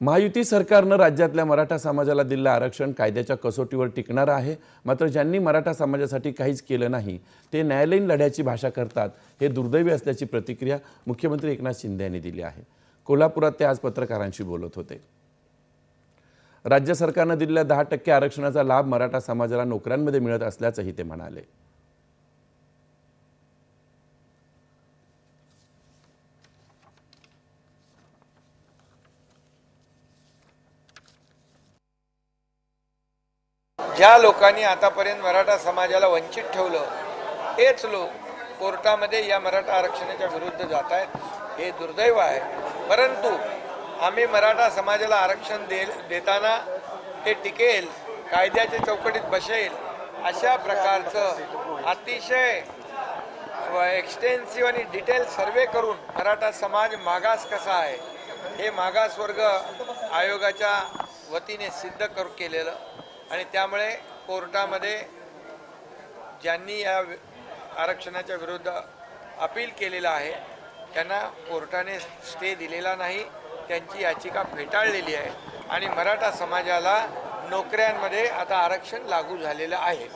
महायुती सरकारनं राज्यातल्या मराठा समाजाला दिलेलं आरक्षण कायद्याच्या कसोटीवर टिकणार आहे. मात्र ज्यांनी मराठा समाजासाठी काहीच केलं नाही ते न्यायालयीन लढ्याची भाषा करतात हे दुर्दैवी असल्याची प्रतिक्रिया मुख्यमंत्री एकनाथ शिंदे यांनी दिली आहे. कोल्हापुरात ते आज पत्रकारांशी बोलत होते. राज्य सरकारनं दिलेल्या दहा टक्के आरक्षणाचा लाभ मराठा समाजाला नोकऱ्यांमध्ये मिळत असल्याचंही ते म्हणाले. ज्या लोकांनी आतापर्यंत मराठा समाजाला वंचित ठेवलं तेच लोक कोर्टामध्ये या मराठा आरक्षणाच्या विरुद्ध जात आहेत हे दुर्दैव आहे. परंतु आम्ही मराठा समाजाला आरक्षण दे देताना ते टिकेल कायद्याच्या चौकटीत बसेल अशा प्रकारचं अतिशय एक्सटेन्सिव्ह आणि डिटेल सर्वे करून मराठा समाज मागास कसा आहे हे मागासवर्ग आयोगाच्या वतीने सिद्ध करू केलेलं. आणि त्यामुळे कोर्टामध्ये ज्यांनी या आरक्षणाच्या विरुद्ध अपील केलेलं आहे त्यांना कोर्टाने स्टे दिलेला नाही त्यांची याचिका फेटाळलेली आहे आणि मराठा समाजाला नोकऱ्यांमध्ये आता आरक्षण लागू झालेलं आहे.